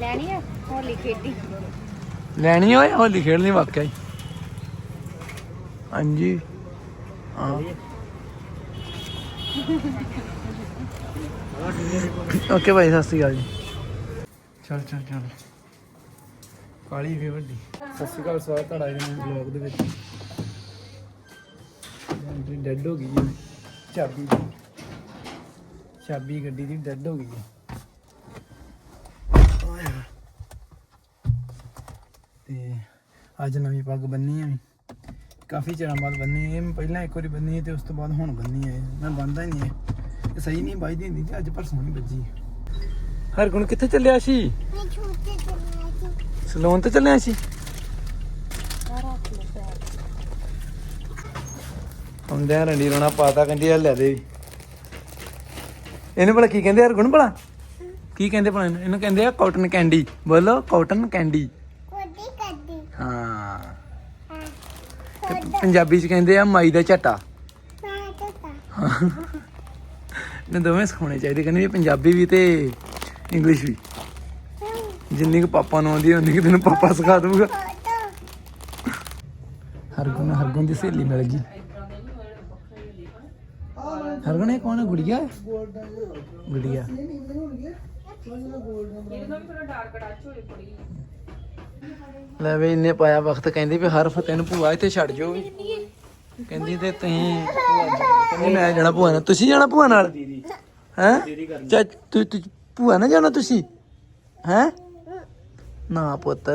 ਲੈਣੀ ਆ ਹੋਲੀ ਖੇਡੀ। ਲੈਣੀ ਓਏ ਹੋਲੀ ਖੇਡਣੀ ਵਾਕਿਆ ਹੀ। ਹਾਂਜੀ। ਹਾਂ। ਓਕੇ ਭਾਈ ਸਤਿ ਸ਼੍ਰੀ ਅਕਾਲ ਜੀ। ਚਲ ਚਲ ਚਲ। ਕਾਲੀ ਵੀ ਵੱਡੀ। ਸਤਿ ਸ਼੍ਰੀ ਅਕਾਲ ਸਵਾਗਤ ਤੁਹਾਡਾ ਦੇ ਵਿੱਚ। ਐਂਟਰੀ ਡੈੱਡ ਹੋ ਗਈ ਚਾਬੀ ਦੀ। ਚਾਬੀ ਗੱਡੀ ਦੀ ਡੈੱਡ ਹੋ ਗਈ ਹੈ ਆਏ। ਤੇ ਅੱਜ ਨਵੀਂ ਪੱਗ ਬੰਨੀ ਹੈ ਕਾਫੀ ਚਿਰਾਂ ਬਾਅਦ ਬੰਨੀ ਇਹ ਪਹਿਲਾਂ ਇੱਕ ਵਾਰੀ ਬੰਨੀ ਤੇ ਉਸ ਤੋਂ ਬਾਅਦ ਹੁਣ ਬੰਨੀ ਹੈ ਮੈਂ ਬੰਨਦਾ ਹੀ ਨਹੀਂ ਇਹ ਸਹੀ ਨਹੀਂ ਵੱਜਦੀ ਹੁੰਦੀ ਤੇ ਅੱਜ ਪਰ ਸੋਹਣੀ ਵੱਜੀ ਹਰਗੁਣ ਕਿੱਥੇ ਚੱਲਿਆ ਸੀ? ਮੈਂ ਛੋਟੇ ਤੇ ਸਲੂਨ ਤੇ ਚੱਲਿਆ ਸੀ? ਹੁੰਦਿਆਂ ਰੰਡੀ ਰੋਣਾ ਪਾਤਾ ਕਹਿੰਦੀ ਆ ਲੈ ਦੇ। ਇਹਨੂੰ ਭਲਾ ਕੀ ਕਹਿੰਦੇ ਹਰਗੁਣ ਭਲਾ? ਕੀ ਕਹਿੰਦੇ ਭਲਾ ਇਹਨੂੰ? ਇਹਨੂੰ ਕਹਿੰਦੇ ਆ ਕਾਟਨ ਕੈਂਡੀ ਬੋਲੋ ਕਾਟਨ ਕੈਂਡੀ ਕੱਡੀ ਹਾਂ ਤੇ ਪੰਜਾਬੀ ਚ ਕਹਿੰਦੇ ਆ ਮਾਈ ਦਾ ਝਟਾ। ਮੈਂ ਤਾਂ ਨੇ ਦੋਵੇਂ ਸਿਖਾਉਣੇ ਚਾਹੀਦੇ ਕਹਿੰਦੇ ਵੀ ਪੰਜਾਬੀ ਵੀ ਤੇ ਇੰਗਲਿਸ਼ ਵੀ। ਜਿੰਨੀ ਕੁ ਪਾਪਾ ਨੂੰ ਆਉਂਦੀ ਹੈ ਉਨੀ ਕੁ ਤੈਨੂੰ ਪਾਪਾ ਸਿਖਾ ਦੂਗਾ ਹਰਗੁਣ ਹਰਗੁਣ ਦੀ ਸਹੇਲੀ ਮਿਲ ਗਈ। ਹਰਗੁਣ ਇਹ ਕੌਣ ਹੈ ਗੁੜੀਆ? ਹੈ? ਗੁੜੀਆ ਲੈ ਵੇ ਇੰਨੇ ਪਾਇਆ ਵਕਤ, ਕਹਿੰਦੀ ਵੀ ਹਰ ਫਤਿਹ ਭੂਆ ਇੱਥੇ ਛੱਡ ਜਾਓ ਕਹਿੰਦੀ ਤੇ ਤੁਸੀਂ ਕਹਿੰਦੀ ਮੈਂ ਜਾਣਾ ਭੂਆ ਨਾਲ। ਤੁਸੀਂ ਜਾਣਾ ਭੂਆ ਨਾਲ? ਹੈ? ਤੂੰ ਤੂੰ ਭੂਆ ਨਾਲ ਜਾਣਾ ਤੁਸੀਂ? ਹੈ? ਨਾ ਪੁੱਤ।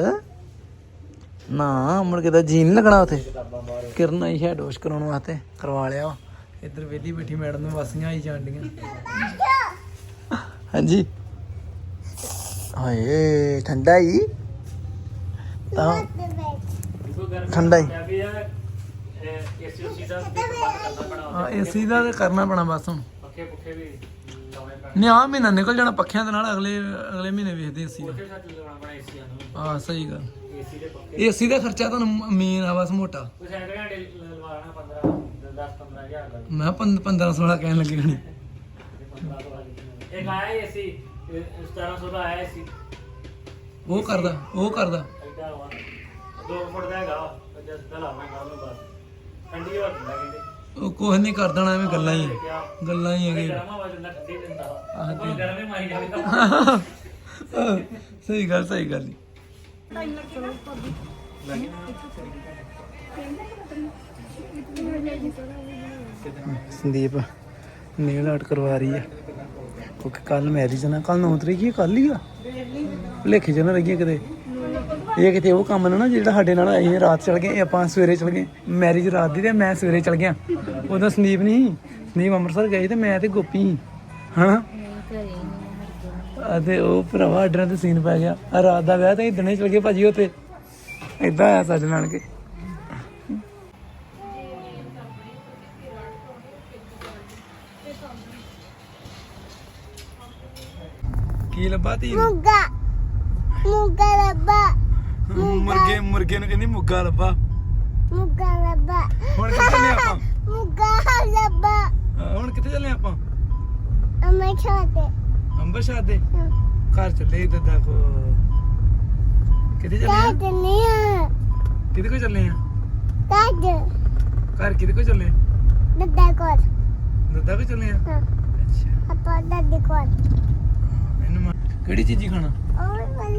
ਨਾ, ਮੁੜ ਕੇ ਤਾਂ ਜੀ ਨਹੀਂ ਲੱਗਣਾ ਉਥੇ। ਕਿਰਨ ਆਈ ਹੈ ਡੋਸ਼ ਕਰਾਉਣ ਵਾਸਤੇ, ਕਰਵਾ ਲਿਆ ਇੱਧਰ ਵੇਲੀ ਬੈਠੀ ਮੈਡਮ ਨੂੰ ਵਾਸੀਆਂ ਆਈ ਜਾਂਦੀਆਂ ਹਾਂਜੀ। ਹਾਏ, ਠੰਡਾ ਹੀ ਤਾਂ ਠੰਡਾ ਹੀ। ਹਾਂ। ਏਸੀ ਦਾ ਤੇ ਕਰਨਾ ਪੈਣਾ ਬਸ ਹੁਣ। ਪੱਖੇ ਪੁੱਖੇ ਵੀ ਲਾਉਣੇ ਪੈਣ। ਨਹੀਂ ਆ ਮਹੀਨਾ ਨਿਕਲ ਜਾਣਾ ਪੱਖਿਆਂ ਦੇ ਨਾਲ ਅਗਲੇ ਅਗਲੇ ਮਹੀਨੇ ਵੇਖਦੇ ਏਸੀ ਦਾ ਹਾਂ ਸਹੀ ਗੱਲ। ਏਸੀ ਦੇ ਪੱਖੇ। ਏਸੀ ਦਾ ਖਰਚਾ ਤੁਹਾਨੂੰ ਮੇਨ ਆ ਬਸ ਮੋਟਾ। ਕੋਈ ਸੈਂਕੜੇ ਘੰਟੇ ਲਵਾਣਾ 15 10 15000 ਦਾ। ਮੈਂ 15 16 ਕਹਿਣ ਲੱਗੇ ਹਣੀ। 15 ਤੋਂ ਵਾਲੀ ਇੱਕ ਆਇਆ ਏਸੀ 1700 ਦਾ ਆਇਆ ਏਸੀ ਉਹ ਕਰਦਾ ਉਹ ਕਰਦਾ। ਐਡਾ ਵਾ। 2 ਫੁੱਟ ਦਾ ਹੈਗਾ ਵਾ ਜਸ ਦਾ ਲਾਵਾਂ ਕੱਲ ਨੂੰ ਬਸ ਠੰਡੀ ਹਵਾ ਦਿੰਦਾ ਕਹਿੰਦੇ ਉਹ ਕੁਝ ਨਹੀਂ ਕਰ ਦੇਣਾ ਐਵੇਂ ਗੱਲਾਂ ਹੀ ਕਿਆ ਗੱਲਾਂ ਹੀ ਹੈਗੇ ਗਰਮ ਹਵਾ ਦਿੰਦਾ ਠੰਡੀ ਦਿੰਦਾ ਆਹ ਵਾ ਕੋਈ ਗਰਮੇ ਮਾਰੀ ਜਾਵੇ ਸਹੀ ਗੱਲ ਸਹੀ ਗੱਲ ਈ। ਸੰਦੀਪ ਨੇਲ ਆਰਟ ਕਰਵਾ ਰਹੀ ਹੈ ਕਿਉਂਕਿ ਕੱਲ ਮੈਰਿਜ ਨਾ ਕੱਲ 9 ਤਰੀਕ ਹੀ ਕੱਲ ਹੀ ਆ। ਭੁਲੇਖੇ ਚ ਨਾ ਰਹੀਏ ਕਿਤੇ। ਇਹ ਕਿਤੇ ਉਹ ਕੰਮ ਨਾ ਨਾ ਜਿਹੜਾ ਸਾਡੇ ਨਾਲ ਅਸੀਂ ਰਾਤ ਚਲ ਗਏ ਆਪਾਂ ਸਵੇਰੇ ਚਲ ਗਏ ਮੈਰਿਜ ਰਾਤ ਦੀ ਤੇ ਮੈਂ ਸਵੇਰੇ ਚਲ ਗਿਆ। ਉਦੋਂ ਸੰਦੀਪ ਨਹੀਂ, ਸੰਦੀਪ ਅੰਮ੍ਰਿਤਸਰ ਗਏ ਤੇ ਮੈਂ ਤੇ ਗੋਪੀ। ਹਨਾ? ਅਤੇ ਉਹ ਭਰਾਵਾ ਆਰਡਰਾਂ ਤੇ ਸੀਨ ਪੈ ਗਿਆ। ਆਹ ਰਾਤ ਦਾ ਵਿਆਹ ਤੇ ਅਸੀਂ ਦਿਨੇ ਚਲ ਗਏ ਭਾਜੀ ਉੱਥੇ। ਇਦਾਂ ਆਇਆ ਸਾਡੇ ਨਾਲ ਕੇ। ਕੀ ਲੱਭਾ ਤੀ ਮੁੱਗਾ। ਮੁੱਗਾ ਲੱਭਾ। ਮੁਰਗੇ ਮੁਰਗੇ ਨੂੰ ਕਹਿੰਦੀ ਮੁੱਗਾ ਲੱਭਾ। ਮੁੱਗਾ ਲੱਭਾ। ਹੁਣ ਕਿੱਥੇ ਚੱਲੇ ਆਪਾਂ? ਮੁੱਗਾ ਲੱਭਾ। ਹੁਣ ਕਿੱਥੇ ਚੱਲੇ ਆਪਾਂ? ਅਮੇ ਛੋਟੇ ਅੰਬਰਸਰ ਦੇ? ਘਰ ਚੱਲੇ ਦੱਦਾ ਕੋ ਕਿੱਥੇ ਚੱਲੇ ਆ? ਕੱਦ ਨਹੀਂ ਆ। ਕਿਹਦੇ ਕੋ ਚੱਲੇ ਆ? ਕੱਦ ਘਰ ਕਿਹਦੇ ਕੋ ਚੱਲੇ ਦੱਦਾ ਕੋਲ। ਦੱਦਾ ਕੋ ਚੱਲੇ ਆ? ਹਾਂ। ਅੱਛਾ। ਆਪਾਂ ਦਾਦੀ ਕੋਲ। ਮੈਨੂੰ ਮਾ- ਕਿਹੜੀ ਚੀਜ਼ੀ ਖਾਣਾ? ਔਰ ਵਾ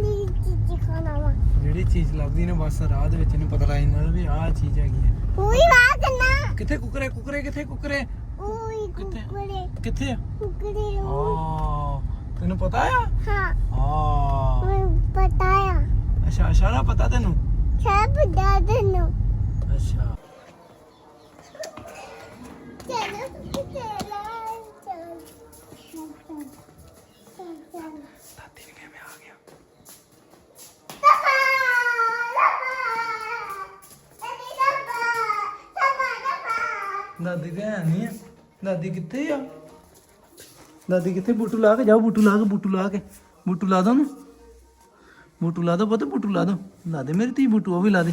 ਜਿਹੜੀ ਚੀਜ਼ ਲੱਭਦੀ ਨਾ ਬਸ ਰਾਹ ਦੇ ਵਿੱਚ ਇਹਨੂੰ ਪਤਾ ਲੱਗ ਜਾਂਦਾ ਵੀ ਆਹ ਚੀਜ਼ ਹੈਗੀ ਹੈ। ਉਈ ਵਾ ਕਰਨਾ ਕਿੱਥੇ ਕੁਕਰੇ ਕੁਕਰੇ ਕਿੱਥੇ ਕੁਕਰੇ? ਉਈ ਕਿੱਥੇ? ਕੁਕੜੇ। ਕਿੱਥੇ ਆ? ਕੁਕੜੇ ਆ ਤੈਨੂੰ ਪਤਾ ਆ? ਹਾਂ। ਆ। ਮੈਨੂੰ ਪਤਾ ਆ। ਅੱਛਾ ਇਸ਼ਾਰਾ ਪਤਾ ਤੈਨੂੰ? ਸਭ ਦਾਦੇ ਨੂੰ ਅੱਛਾ ਚਲੋ ਚਲੋ ਚਲੋ ਚਲੋ ਦਾਦੀ ਨੇ ਕਿਵੇਂ ਆ ਗਿਆ ਦਾਦੀ ਤੇ ਹੈ ਨਹੀਂ ਆ ਦਾਦੀ ਕਿੱਥੇ ਆ? ਦਾਦੀ ਕਿੱਥੇ? ਬੂਟੂ ਲਾ ਕੇ ਜਾਓ, ਬੂਟੂ ਲਾ ਕੇ, ਬੂਟੂ ਲਾ ਕੇ। ਬੂਟੂ ਲਾ ਦੋ ਨਾ ਬੂਟੂ ਲਾ ਦੋ ਪਤਾ, ਬੂਟੂ ਲਾ ਦੋ। ਲਾ ਦੇ ਮੇਰੀ ਧੀ ਬੂਟੂ, ਉਹ ਵੀ ਲਾ ਦੇ।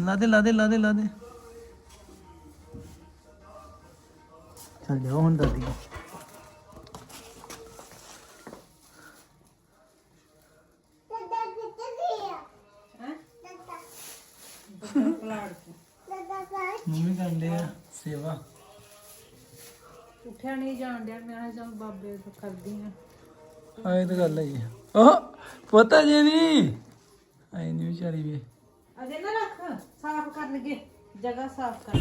ਲਾ ਦੇ ਲਾ ਦੇ ਲਾ ਦੇ ਲਾ ਦੇ। ਚੱਲ ਜਾਓ ਹੁਣ ਦਾਦੀ। ਬਾਬੇ ਤੋਂ ਕਰਦੀ ਆ। ਆਏ ਤਾਂ ਗੱਲ ਹੈ ਉਹ ਪਤਾ ਜੇ ਨਹੀਂ ਆਏ ਨਹੀਂ ਵਿਚਾਰੀ ਵੀ। ਅਜੇ ਨਾ ਰੱਖ ਸਾਫ਼ ਕਰ ਲਈਏ ਜਗ੍ਹਾ ਸਾਫ਼ ਕਰ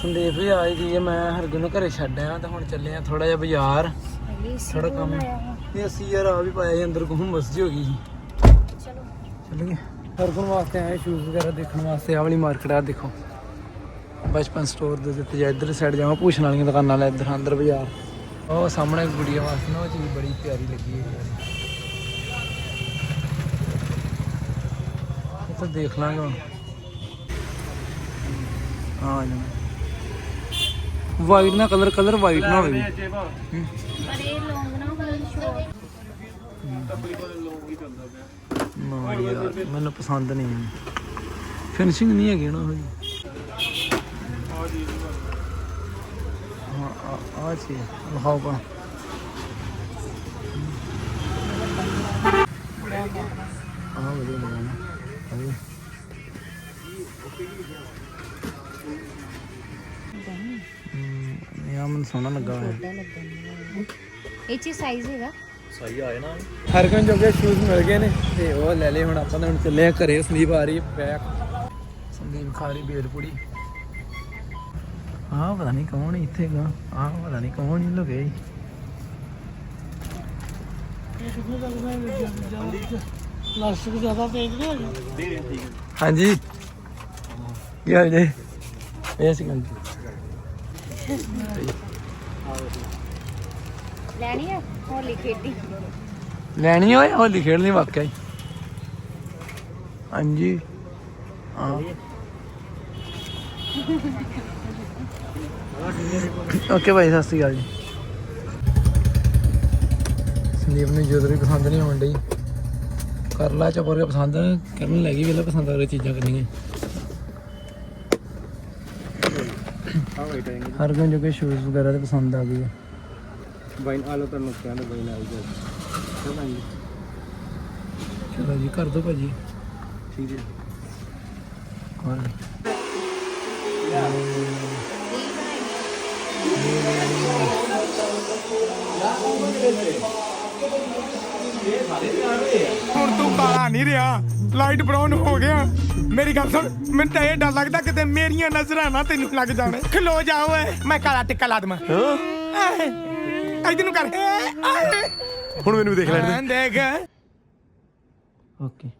ਸੰਦੀਪ ਵੀ ਆਈ ਦੀ ਹੈ ਮੈਂ ਹਰਗੁਣ ਨੂੰ ਘਰੇ ਛੱਡ ਆਇਆ ਤੇ ਹੁਣ ਚੱਲੇ ਆ ਥੋੜਾ ਜਿਹਾ ਬਾਜ਼ਾਰ। ਥੋੜਾ ਕੰਮ। ਇਹ ਅਸੀਂ ਯਾਰ ਆ ਵੀ ਪਾਇਆ ਸੀ ਅੰਦਰ ਘੁੰਮ ਮਸਜੀ ਹੋ ਗਈ ਸੀ। ਚਲੋ। ਚੱਲ ਗਏ ਹਰਗੁਣ ਵਾਸਤੇ ਆਏ ਸ਼ੂਜ਼ ਵਗੈਰਾ ਦੇਖਣ ਵਾਸਤੇ ਆ ਵਾਲੀ ਮਾਰਕੀਟ ਆ ਦੇਖੋ। ਬਚਪਨ ਸਟੋਰ ਦੇ ਦਿੱਤੇ ਜਾਂ ਇੱਧਰ ਸਾਈਡ ਜਾਵਾਂ ਪੁੱਛਣ ਵਾਲੀਆਂ ਦੁਕਾਨਾਂ ਲੈ ਇੱਧਰ ਅੰਦਰ ਬਾਜ਼ਾਰ। ਉਹ ਸਾਹਮਣੇ ਗੁੜੀਆ ਵਾਸਤੇ ਨਾ ਉਹ ਚੀਜ਼ ਬੜੀ ਪਿਆਰੀ ਲੱਗੀ ਹੈ। ਯਾਰ ਇਹ ਤਾਂ ਦੇਖ ਲਾਂਗੇ ਹੁਣ। ਆ ਜਾਣਾ ਵਾਈਟ ਨਾ ਕਲਰ ਕਲਰ ਵਾਈਟ ਨਾ ਹੋਵੇ। ਜੇ ਭਾਅ ਪਰ ਇਹ ਲੌਂਗ ਨਾ ਹੋਣ ਸ਼ੋਰ ਨਾ ਯਾਰ ਮੈਨੂੰ ਪਸੰਦ ਨਹੀਂ ਫਿਨਿਸ਼ਿੰਗ ਨਹੀਂ ਹੈਗੀ ਨਾ ਉਹਦੀ ਹਾਂ ਆ- ਆ ਲਹਾਓ ਪਾ ਆ ਵਧੀਆ ਲੱਗਦਾ ਨਾ ਵਧੀਆ ਹਮ, ਸੋਹਣਾ ਲੱਗਾ ਹੋਇਆ ਇਹ ਚ ਸਾਈਜ਼ ਹੈਗਾ ਹਰ ਕੋਈ ਜੋਗੇ ਸ਼ੂਜ਼ ਮਿਲ ਗਏ ਨੇ ਤੇ ਉਹ ਲੈ ਲਏ ਹੁਣ ਆਪਾਂ ਤਾਂ ਹੁਣ ਚੱਲੇ ਆ ਘਰੇ ਸੰਦੀਪ ਆ ਰਹੀ ਹੈ ਬੈਕ ਸੰਦੀਪ ਖਾ ਰਹੀ ਬੇਲ ਆਹ ਪਤਾ ਨਹੀਂ ਕੌਣ ਇੱਥੇ ਗਾ ਆਹ ਪਤਾ ਨਹੀਂ ਕੌਣ ਹੀ ਲੁਕੇ ਈ। ਲਾਸਟਿਕ ਜ਼ਿਆਦਾ ਤੇਜ਼ ਨਹੀਂ ਹੈਗੀ ਹਾਂਜੀ। ਕੀ ਹਾਲ ਜੀ? ਇਹ ਸੀ ਗੱਲ। ਲੈਣੀ ਹੈ ਹੋਲੀ ਖੇਡੀ। ਲੈਣੀ ਓਏ ਹੋਲੀ ਖੇਡਣੀ ਵਾਕਿਆ ਹੀ ਹਾਂਜੀ। ਹਾਂ। ਓਕੇ ਭਾਈ ਸਤਿ ਸ਼੍ਰੀ ਅਕਾਲ ਜੀ। ਸੰਦੀਪ ਨੂੰ ਜੁਦਰੀ ਪਸੰਦ ਨਹੀਂ ਆਉਣ ਡਈ। ਕਰ ਲਾ ਚਪਰ ਪਸੰਦ ਕਰਨ ਲੱਗੀ ਵੇਲੇ ਪਸੰਦ ਵਾਲੀ ਚੀਜ਼ਾਂ ਕਰਨੀਆਂ। ਹਰ ਕੋਈ ਜੋ ਕਿ ਸ਼ੂਜ਼ ਵਗੈਰਾ ਤੇ ਪਸੰਦ ਆ ਗਈ ਹੈ ਬਾਈਨ ਆਲੋ ਤੁਹਾਨੂੰ ਕਹਿੰਦੇ ਬਾਈਨ ਆਈ ਜਾ। ਚਲੋ ਜੀ ਕਰ ਦੋ ਭਾਜੀ। ਠੀਕ ਹੈ। ਹੋਰ। ਨਹੀਂ ਰਿਹਾ। ਲਾਈਟ ਬ੍ਰਾਊਨ ਹੋ ਗਿਆ। ਮੇਰੀ ਗੱਲ ਸੁਣ ਮੈਨੂੰ ਤਾਂ ਇਹ ਡਰ ਲੱਗਦਾ ਕਿਤੇ ਮੇਰੀਆਂ ਨਜ਼ਰਾਂ ਨਾ ਤੈਨੂੰ ਲੱਗ ਜਾਣ। ਖਲੋ ਜਾ ਓਏ ਮੈਂ ਕਾਲਾ ਟਿੱਕਾ ਲਾ ਦਵਾਂ। ਇਧਰ ਨੂੰ ਕਰ। ਹੁਣ ਮੈਨੂੰ ਦੇਖ ਲੈਣ ਦੇ। ਦੇਖ। ਓਕੇ।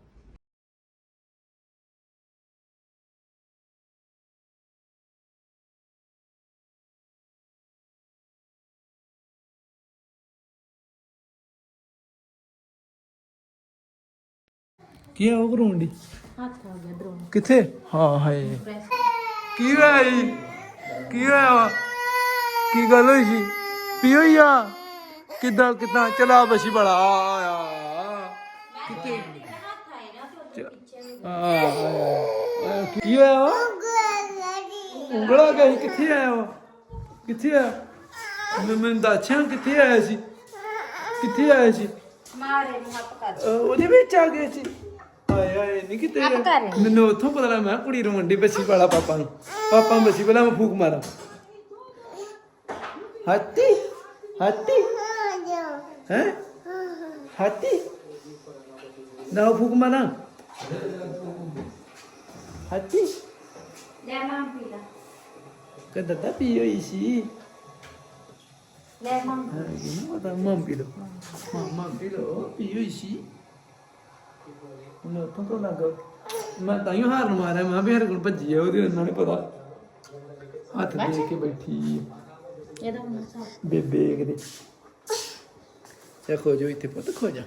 ਕੀ ਆ ਉਹ ਕਰੂਣ ਦੀ ਹੱਥ ਆ ਗਿਆ ਦਰੋਂ ਕਿੱਥੇ? ਹਾਂ ਹਾਏ। ਕੀ ਹੋਇਆ ਜੀ? ਕੀ ਹੋਇਆ ਵਾ? ਕੀ ਗੱਲ ਹੋਈ ਸੀ? ਪੀ ਹੋਈ ਆ? ਕਿੱਦਾਂ ਕਿੱਦਾਂ? ਚਲਾ ਬਸੀ ਬੜਾ ਆਇਆ ਕਿੱਥੇ? ਆ ਆਇਆ ਕੀ ਹੋਇਆ ਵਾ? ਉਂਗਲਾ ਕਿੱਥੇ ਆਇਆ ਵਾ? ਕਿੱਥੇ ਆ? ਮੈਂ ਮੈਨੂੰ ਦੱਸਿਆ ਕਿੱਥੇ ਆਇਆ ਸੀ? ਕਿੱਥੇ ਆਇਆ ਸੀ? ਮਾਰੇ ਨੂੰ ਹੱਥ ਕਰ। ਅਹ ਉਹਦੇ ਵਿੱਚ ਆ ਗਏ ਸੀ। ਹਾਏ ਹਾਏ ਨਹੀਂ ਕਿਤੇ ਮੈਨੂੰ ਉੱਥੋਂ ਪਤਾ ਲੱਗਾ ਮੈਂ ਕਿਹਾ ਕੁੜੀ ਰੋਂਡੀ ਬੱਸੀ ਵਾਲਾ ਪਾਪਾ ਨੂੰ। ਪਾਪਾ ਨੂੰ ਬੱਸੀ ਵਾਲਾ ਮੈਂ ਫੂਕ ਮਾਰਾਂ। ਹਾਤੀ ਹਾਤੀ ਹੈ? ਹਾਤੀ ਨਾ ਫੂਕ ਮਾਰਾਂ। ਹਾਤੀ ਲੈ ਮਾਂ ਪੀ ਲਾ। ਕਦਾ ਤਾਂ ਪੀ ਹੋਈ ਸੀ? ਲੈ ਮਾਂ ਹਾਂ ਕਿਹਨੂੰ ਪਤਾ ਮਾਂ ਪੀ ਲੋ ਮਾਂ ਪੀ ਲੋ ਪੀ ਹੋਈ ਸੀ। ਉਹਨੇ ਉੱਥੋਂ ਤੋਂ ਲੱਗ ਮੈਂ ਤਾਂ ਹੀ ਹਾਰਨ ਮਾਰਿਆ ਮੈਂ ਵੀ ਹਰ ਕੋਲ ਭੱਜੀ ਆ ਉਹਦੇ ਉਹਨਾਂ ਨੇ ਪਤਾ। ਹੱਥ ਦੇ ਕੇ ਬੈਠੀ ਇਹਦਾ ਹੁਣ ਸਾਫ਼ ਬੇਬੇ ਕਿਤੇ ਤੇ ਖੋ ਜੋ ਇੱਥੇ ਪੁੱਤ ਖੋ ਜਾ।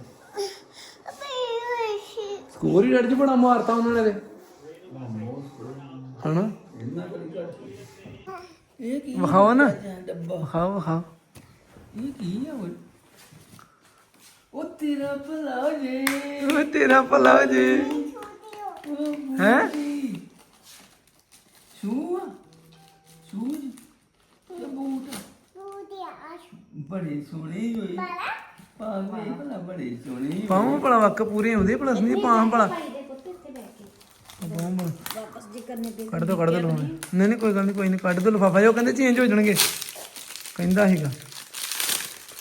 ਸਕੂਲ ਹੀ ਚ ਬੜਾ ਮਾਰਤਾ ਉਹਨਾਂ ਨੇ ਹਨਾ? ਇਹ ਕੀ ਵਿਖਾਓ ਨਾ। ਵਿਖਾਓ ਵਿਖਾਓ। ਇਹ ਕੀ ਆ ਓਏ? ਉਹ ਤੇਰਾ ਭਲਾ ਹੋ ਜੇ। ਉਹ ਤੇਰਾ ਭਲਾ ਹੋ ਜੇ। ਹੈ? ਸ਼ੂ ਸ਼ੂ ਇਹ ਬੂਟ? ਬੜੇ ਸੋਹਣੇ ਹੋਏ। ਪਾਵੇ ਭਲਾ ਬੜੇ ਸੋਹਣੇ ਪਾਉਂ ਭਲਾ ਵਕ ਪੂਰੇ ਹੁੰਦੇ ਭਲਾ ਸੰਦੀ ਪਾਉਂ ਭਲਾ। ਵਾਪਸ ਜੀ ਕਰਨੇ ਪਏ ਕੱਢ ਦੋ ਕੱਢ ਦੋ ਲਫਾਫੇ ਨਹੀਂ ਨਹੀਂ ਕੋਈ ਗੱਲ ਨਹੀਂ ਕੋਈ ਨਹੀਂ ਕੱਢ ਦੋ ਲਫਾਫਾ ਜੋ ਕਹਿੰਦੇ ਚੇਂਜ ਹੋ ਜਾਣਗੇ। ਕਹਿੰਦਾ ਸੀਗਾ।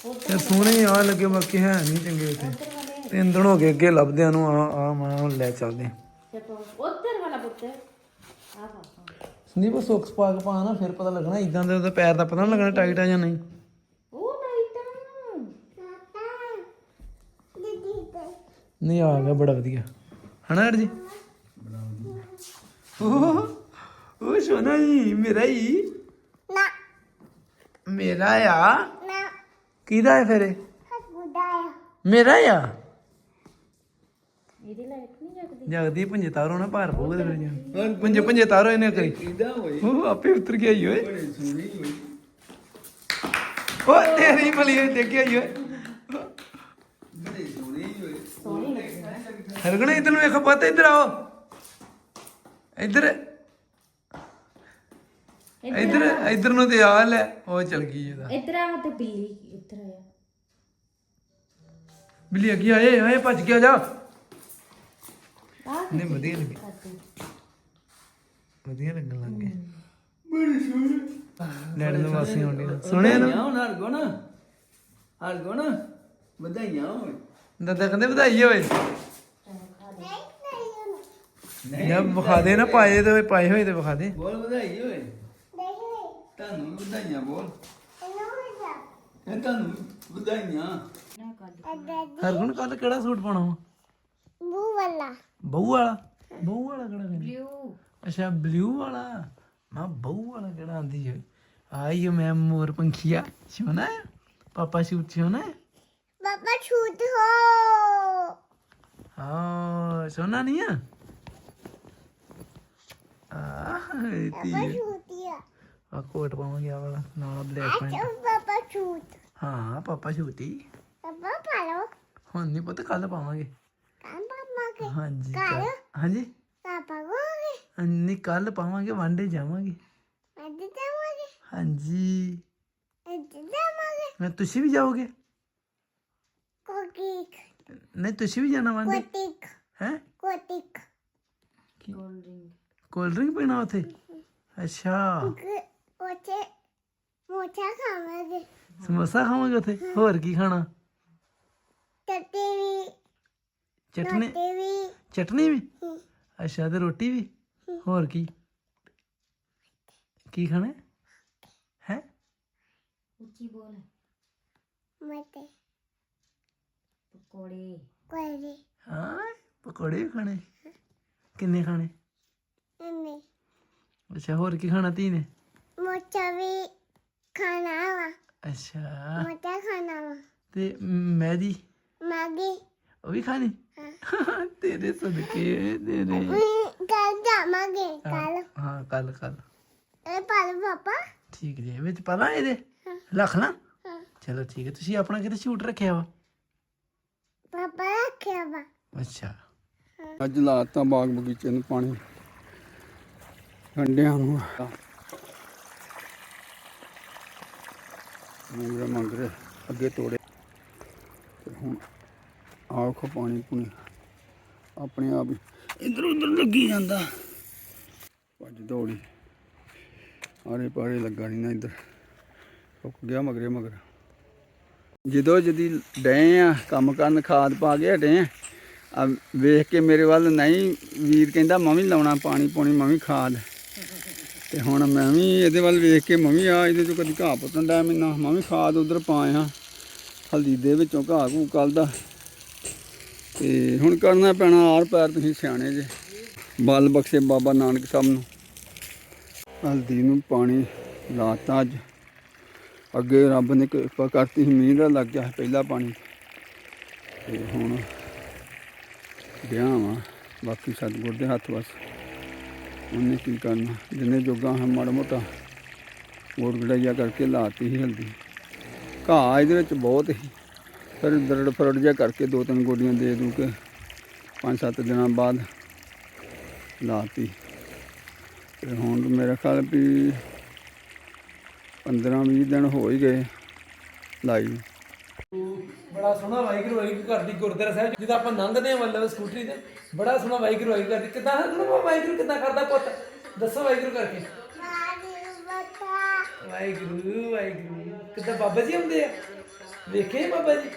ਤੇ ਸੋਹਣੇ ਆ ਲੱਗੇ ਬਾਕੀ ਹੈ ਨਹੀਂ ਚੰਗੇ ਉੱਥੇ ਤਿੰਨ ਦਿਨ ਹੋ ਗਏ ਅੱਗੇ ਲੱਭਦਿਆਂ ਨੂੰ ਆ ਆ ਮਾਂ ਹੁਣ ਲੈ ਚੱਲਦੇ ਉੱਧਰ ਵਾਲਾ ਪੁੱਤ। ਆ ਪਾ ਸੰਦੀਪ ਉਹ ਸੋਕਸ ਪਾ ਕੇ ਪਾ ਨਾ ਫਿਰ ਪਤਾ ਲੱਗਣਾ ਇਦਾਂ ਦੇ ਉਹਦੇ ਪੈਰ ਦਾ ਪਤਾ ਨਹੀਂ ਲੱਗਣਾ ਟਾਈਟ ਆ ਜਾਂ ਨਹੀਂ। ਉਹ ਟਾਈਟਾ ਨਹੀਂ ਆ ਗਿਆ ਬੜਾ ਵਧੀਆ। ਹਨਾ ਯਾਰ ਜੀ ਉਹ ਉਹ ਸੋਨਾ ਹੀ ਮੇਰਾ ਹੀ ਨਾ। ਮੇਰਾ ਆ। ਨਾ। ਕਿਹਦਾ ਹੈ ਫਿਰ ਇਹ? ਮੇਰਾ ਆ? ਇਹਦੀ ਲਾਈਟ ਨਹੀਂ ਜਗਦੀ। ਜਗਦੀ ਪੰਜੇ ਤਾਰੋ ਨਾ ਭਾਰ ਪਊਗਾ ਤੇ ਫਿਰ ਪੰਜੇ ਪੰਜੇ ਤਾਰੋ ਇਹਨੇ ਕਰੀ ਉਹ ਆਪੇ ਉਤਰ ਗਿਆ ਹੀ ਓਏ। ਬੜੀ ਸੋਹਣੀ ਹੋਈ। ਓ ਤੇਰੀ ਭਲੀ ਹੋਈ ਦੇਖਿਆ ਹੀ ਓਏ। ਹਰਗਣਾ ਇਧਰ ਨੂੰ ਵੇਖੋ ਪੁੱਤ ਇੱਧਰ ਆਓ। ਇੱਧਰ। ਇੱਧਰ ਇੱਧਰ ਨੂੰ ਤੇ ਆ ਲੈ ਉਹ ਚਲ ਗਈ ਇਹਦਾ ਇੱਧਰ ਆ ਤੇ ਬਿੱਲੀ ਇੱਧਰ ਆਇਆ ਬਿੱਲੀ ਅੱਗੇ ਆਏ ਆਏ ਭੱਜ ਗਿਆ ਜਾ। ਆ ਨਹੀਂ ਵਧੀਆ ਲੱਗੇ। ਵਧੀਆ ਲੱਗਣ ਲੱਗ ਗਏ। ਬੜੀ ਸੋਹਣੀ। ਲੈਣ ਨੂੰ ਵਾਸੀ ਆਉਂਦੀ ਨਾ? ਸੁਣਿਆ ਨਾ? ਹੁਣ ਹਰ ਗੁਣ ਹਰ ਗੁਣ ਵਧਾਈਆਂ ਹੋਣ। ਦਾਦਾ ਕਹਿੰਦੇ ਵਧਾਈ ਹੋਵੇ। ਨਾ ਵਿਖਾ ਦੇ ਨਾ ਪਾਏ ਤੇ ਪਾਏ ਹੋਏ ਤੇ ਵਿਖਾ ਦੇ। ਬੋਲ ਵਧਾਈ ਹੋਏ। ਤੁਹਾਨੂੰ ਵੀ ਵਧਾਈਆਂ ਬੋਲ। ਇਹ ਤੁਹਾਨੂੰ ਵਧਾਈਆਂ। ਹਰਗੁਣ ਕੱਲ ਕਿਹੜਾ ਸੂਟ ਪਾਉਣਾ ਵਾ? ਬੂ ਵਾਲਾ। ਬਹੂ ਵਾਲਾ? ਬਹੂ ਵਾਲਾ ਕਿਹੜਾ ਕਹਿੰਦੇ? ਬਲੂ ਅੱਛਾ ਬਲੂ ਵਾਲਾ। ਮੈਂ ਬਹੂ ਵਾਲਾ ਕਿਹੜਾ ਆਂਦੀ ਹੈ ਆਈ ਮੈਂ ਮੋਰ ਪੰਖੀਆ। ਸੋਨਾ ਹੈ? ਪਾਪਾ ਸ਼ੂਟ ਸੋਨਾ ਹੈ? ਪਾਪਾ ਛੂਟ ਹੋ। ਹਾਂ ਸੋਨਾ ਨਹੀਂ ਆ? ਆਹ ਤੀ ਆ ਕੋਟ ਪਾਵਾਂਗੇ ਆ ਵਾਲਾ ਨਾਲ ਬਲੈਕ ਪੈਂਟ। ਪਾਪਾ ਛੂਟ। ਹਾਂ ਪਾਪਾ ਸ਼ੂਟੀ ਪਾਪਾ ਪਾਲੋ ਹੁਣ ਨਹੀਂ ਪੁੱਤ ਕੱਲ ਪਾਵਾਂਗੇ। ਕੰਮ ਪਾਪਾ ਕੇ ਹਾਂਜੀ? ਕੱਲ੍ਹ। ਹਾਂਜੀ? ਪਾਪਾ ਕੋਗੇ? ਨਹੀਂ ਕੱਲ ਪਾਵਾਂਗੇ ਵਾਂਡੇ ਜਾਵਾਂਗੇ। ਅੱਜ ਜਾਵਾਂਗੇ। ਹਾਂਜੀ। ਜਾਵਾਂਗੇ। ਮੈਂ ਤੁਸੀਂ ਵੀ ਜਾਓਗੇ? ਕੋਕਿਕ ਨਹੀਂ ਤੁਸੀਂ ਵੀ ਜਾਣਾ ਵਾਂਡੇ ਕੋਟਿਕ। ਹੈ? ਕੋਟਿਕ। ਗੋਲਡ ਰਿੰਗ ਕੋਲਡ ਡਰਿੰਕ ਪੀਣਾ ਉੱਥੇ? ਅੱਛਾ। ਉਥੇ ਮੋਚਾ ਖਾਵਾਂਗੇ। ਸਮੋਸਾ ਖਾਵਾਂਗੇ ਉੱਥੇ? ਹੋਰ ਕੀ ਖਾਣਾ? ਤੱਤੇ ਵੀ। ਚਟਨੀ? ਵੀ। ਚਟਨੀ ਵੀ? ਹਮ। ਅੱਛਾ ਤੇ ਰੋਟੀ ਵੀ? ਹੋਰ ਕੀ? ਕੀ ਖਾਣਾ? ਹੈ? ਉੱਚੀ ਬੋਲ। ਮਤੇ ਪਕੌੜੇ। ਕੋਲੇ ਹਾਂ ਪਕੌੜੇ ਵੀ ਖਾਣੇ। ਕਿੰਨੇ ਖਾਣੇ? ਨੇ ਅੱਛਾ ਹੋਰ ਕੀ ਖਾਣਾ ਤੀ ਨੇ? ਮੋਚਾ ਵੀ ਖਾਣਾ ਵਾ। ਅੱਛਾ। ਮੋਚਾ ਖਾਣਾ ਵਾ। ਤੇ ਮੈਦੀ ਮਾਗੀ। ਉਹ ਵੀ ਖਾਣੀ? ਤੇਰੇ ਸਦਕੇ ਤੇਰੇ। ਕੱਲ ਜਾਵਾਂਗੇ ਕੱਲ ਹਾਂ ਕੱਲ ਕੱਲ ਇਹ ਪਾਲ ਪਾਪਾ। ਠੀਕ ਜੀ ਵਿੱਚ ਪਾ ਲਾਂ ਇਹਦੇ? ਰੱਖ ਲਾਂ? ਹਾਂ। ਚਲੋ ਠੀਕ ਹੈ ਤੁਸੀਂ ਆਪਣਾ ਕਿਤੇ ਸ਼ੂਟ ਰੱਖਿਆ ਵਾ? ਪਾਪਾ ਰੱਖਿਆ ਵਾ। ਅੱਛਾ। ਅੱਜ ਲਾਤਾ ਬਾਗ ਬਗੀਚੇ ਨੂੰ ਪਾਣੀ। ਗੰਡਿਆਂ ਨੂੰ। ਮੰਗਰੇ ਮੰਗਰੇ, ਅੱਗੇ ਤੋੜੇ। ਤੇ ਹੁਣ ਆਖੋ ਪਾਣੀ ਪੁਣੀ ਆਪਣੇ ਆਪ ਹੀ ਇਧਰ ਉਧਰ ਲੱਗੀ ਜਾਂਦਾ। ਭੱਜ ਦੌੜੀ। ਆਰੇ ਪਾਰੇ ਲੱਗਾ ਨਹੀਂ ਨਾ ਇੱਧਰ। ਰੁਕ ਗਿਆ ਮਗਰੇ ਮਗਰ। ਜਦੋਂ ਜਦੀ ਡਏ ਆ, ਕੰਮ ਕਰਨ ਖਾਦ ਪਾ ਕੇ ਹਟੇ ਆ ਆ ਵੇਖ ਕੇ ਮੇਰੇ ਵੱਲ ਨਹੀਂ ਵੀਰ ਕਹਿੰਦਾ, ਮੈਂ ਵੀ ਲਾਉਣਾ ਪਾਣੀ ਪੂਣੀ, ਮੈਂ ਵੀ ਖਾਦ। ਤੇ ਹੁਣ ਮੈਂ ਵੀ ਇਹਦੇ ਵੱਲ ਵੇਖ ਕੇ ਮੈਂ ਵੀ ਆ, ਇਹਦੇ ਚੋਂ ਕਦੀ ਘਾਹ ਪੁੱਟਣ ਡਿਆ ਮੈਨਾਂ ਮੈਂ ਵੀ ਖਾਦ ਉਧਰ ਪਾਇਆ ਹਲਦੀ ਦੇ ਵਿੱਚੋਂ ਘਾਹ ਘੂ ਕੱਲ ਦਾ ਤੇ ਹੁਣ ਕਰਨਾ ਪੈਣਾ ਆਰ ਪੈਰ ਤੁਸੀਂ ਸਿਆਣੇ ਜੇ। ਬਲ ਬਖਸ਼ੇ ਬਾਬਾ ਨਾਨਕ ਸਾਹਿਬ ਨੂੰ। ਹਲਦੀ ਨੂੰ ਪਾਣੀ ਲਾਤਾ ਅੱਜ। ਅੱਗੇ ਰੱਬ ਨੇ ਕਿਰਪਾ ਕਰਤੀ ਸੀ ਮੀਂਹ ਦਾ ਲੱਗ ਗਿਆ ਸੀ ਪਹਿਲਾ ਪਾਣੀ। ਤੇ ਹੁਣ ਗਿਆ ਵਾ, ਬਾਕੀ ਸਤਿਗੁਰ ਦੇ ਹੱਥ ਵਸ ਉਹਨੇ ਕੀ ਕਰਨਾ? ਜਿੰਨੇ ਜੋਗਾ ਹੈ, ਮਾੜਾ ਮੋਟਾ ਹੋਰ ਗੜਾਈਆ ਕਰਕੇ ਲਾਤੀ ਸੀ ਹਲਦੀ। ਘਾਹ ਇਹਦੇ ਵਿੱਚ ਬਹੁਤ ਸੀ। ਫਿਰ ਦਰੜ ਫਰੜ ਜਿਹਾ ਕਰਕੇ ਦੋ ਤਿੰਨ ਗੋਡੀਆਂ ਦੇ ਦੂ ਕੇ ਪੰਜ ਸੱਤ ਦਿਨਾਂ ਬਾਅਦ ਲਾਤੀ। ਤੇ ਹੁਣ ਮੇਰਾ ਖਿਆਲ ਵੀ 15 20 ਦਿਨ ਹੋ ਹੀ ਗਏ ਲਾਈ ਬੜਾ ਸੋਹਣਾ ਵਾਹਿਗੁਰੂ ਵਾਹਿਗੁਰੂ ਕਰਦੀ ਗੁਰਦੁਆਰਾ ਸਾਹਿਬ ਜਦੋਂ ਆਪਾਂ ਲੰਘਦੇ ਆ ਮਤਲਬ ਸਕੂਟਰੀ ਤੇ ਬੜਾ ਸੋਹਣਾ ਵਾਹਿਗੁਰੂ ਵਾਹਿਗੁਰੂ ਕਰਦੀ ਕਿੱਦਾਂ ਹਰਗੁਣ ਵਾਹਿਗੁਰੂ ਕਿੱਦਾਂ ਕਰਦਾ ਪੁੱਤ? ਦੱਸੋ ਵਾਹਿਗੁਰੂ ਕਰਕੇ ਵਾਹਿਗੁਰੂ ਵਾਹਿਗੁਰੂ ਕਿੱਦਾਂ ਬਾਬਾ ਜੀ ਹੁੰਦੇ ਆ? ਵੇਖੇ ਬਾਬਾ ਜੀ?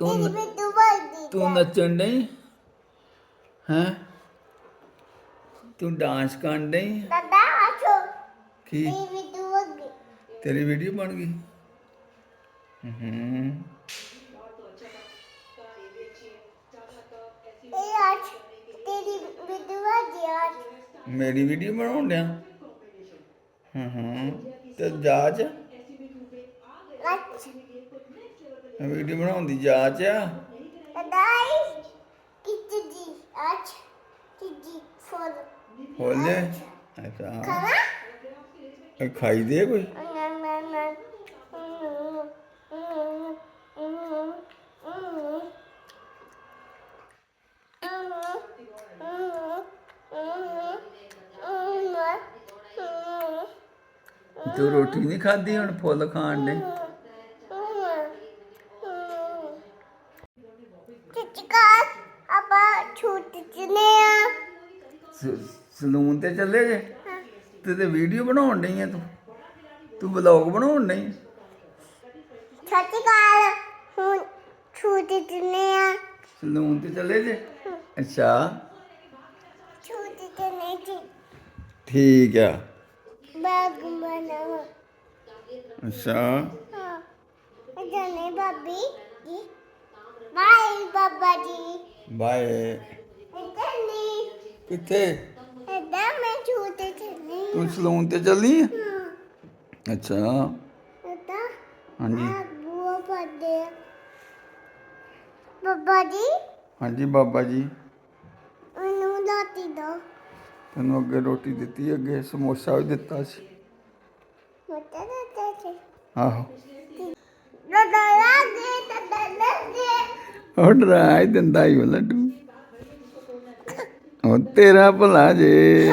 ਤੂੰ ਤੂੰ ਨੱਚਣ ਨਹੀਂ ਹੈ? ਤੂੰ ਡਾਂਸ ਕਰਨ ਨਹੀਂ ਦਾਦਾ ਆਛੋ ਕੀ? ਤੇਰੀ ਵੀਡੀਓ ਬਣ ਗਈ? ਹੂੰ ਇਹ ਤੇਰੀ ਮੇਰੀ ਵੀਡੀਓ ਬਣਾਉਣ ਡਿਆ? ਹੂੰ ਹੂੰ। ਤੇ ਜਾਚ ਅੱਛ ਵੀਡੀਓ ਬਣਾਉਣ ਦੀ ਜਾਚ ਆ? ਦਾਦਾ ਕਿੱਥੇ ਜੀ? ਆਛ ਕਿੱਜੀ ਫੋਲ। ਦੇ ਅੱਛਾ। ਖਾਣਾ? ਇਹ ਖਾਈ ਦੇ ਕੋਈ ਨਾ ਨਾ ਨਾ ਤੂੰ ਰੋਟੀ ਨਹੀਂ ਖਾਦੀ ਹੁਣ ਫੁੱਲ ਖਾਣ ਦੇ ਚਿਚਕਾਰ ਆਪਾਂ ਛੂਟ ਚਨੇ ਆ। ਸਲੂਨ ਤੇ ਚੱਲੇ ਜੇ? ਤੇ ਤੇ ਵੀਡੀਓ ਬਣਾਉਣ ਡਈ ਆ ਤੂੰ? ਤੂੰ ਵਲੌਗ ਬਣਾਉਣ ਡਈ? ਚਿਚਕਾਰ ਹੁਣ ਛੂਟ ਚਨੇ ਆ। ਸਲੂਨ ਤੇ ਚੱਲੇ ਜੇ? ਅੱਛਾ। ਛੂਟ ਚਨੇ ਜੀ। ਠੀਕ ਆ। ਬਾਗ ਬਣਾਵਾ ਅੱਛਾ। ਹਾਂ। ਜਾਨੇ ਬਾਬੀ ਜੀ। ਬਾਈ ਬਾਬਾ ਜੀ। ਬਾਏ। ਇਤਨੀ ਕਿੱਥੇ? ਐਡਾ ਮੈਂ ਛੂਟ ਚਨੇ ਤੂੰ ਸਲੂਨ ਤੇ ਚੱਲੀ ਆ? ਅੱਛਾ। ਦਾਦਾ ਹਾਂਜੀ। ਆ ਬੂਆ ਪੱਦੇ ਬਾਬਾ ਜੀ। ਹਾਂਜੀ ਬਾਬਾ ਜੀ। ਮੈਨੂੰ ਲਾਤੀ ਦੋ। ਤੈਨੂੰ ਅੱਗੇ ਰੋਟੀ ਦਿੱਤੀ ਅੱਗੇ ਸਮੋਸਾ ਵੀ ਦਿੱਤਾ ਸੀ। ਮੋਟਾ ਦਾਦਾ ਜੀ ਆਹੋ। ਦਾਦਾ ਲਾਗੇ ਦਾਦਾ ਲਾਗੇ ਉਹ ਡਰਾ ਹੀ ਦਿੰਦਾ ਹੀ ਉਹ ਲੱਡੂ ਉਹ ਤੇਰਾ ਭਲਾ ਜੇ।